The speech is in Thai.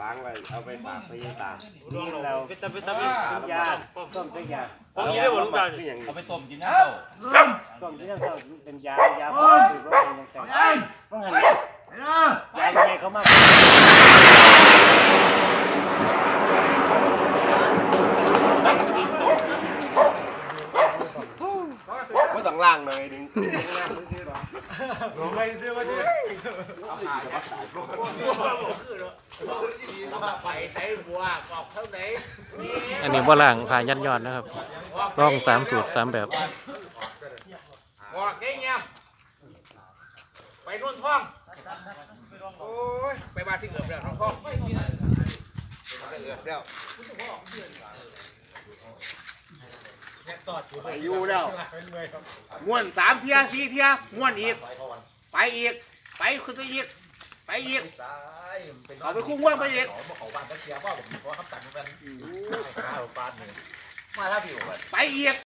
ปางไว้เอาไปฝากไปยังตานี่เราเป็นตะเป็นตะเป็นเป็นยาต้มเป็นยาผมยี่ได้หมดทุกอย่างคืออย่างเอาไปต้มกินน้ำเต้าต้มที่นั่นเขาเป็นยายาพอถือว่าเป็นยังไงต้องหันยายังไงเขามาก็ต้องล่างเลยดึงไปใส่บัวบอกเท่าไหนอันนี้บ่ล่างผ่ายันยอดนะครับร่องสามสูตรสามแบบบอกเงี้ยไปนุ่นท้องโอ้ยไปบ้านที่เกือบแล้วท้องท้องเกือบแล้วไปอยู่แล้วม้วนสามเทียสี่เทียม้วนอีก ไปอีก ไปขึ้นไปอีก ไปอีกเอาไปคุ้งม้วนไปอีกเขาบ้านตะเกียบว่าผมขอคำสั่งเป็นมาถ้าผิวไปอีก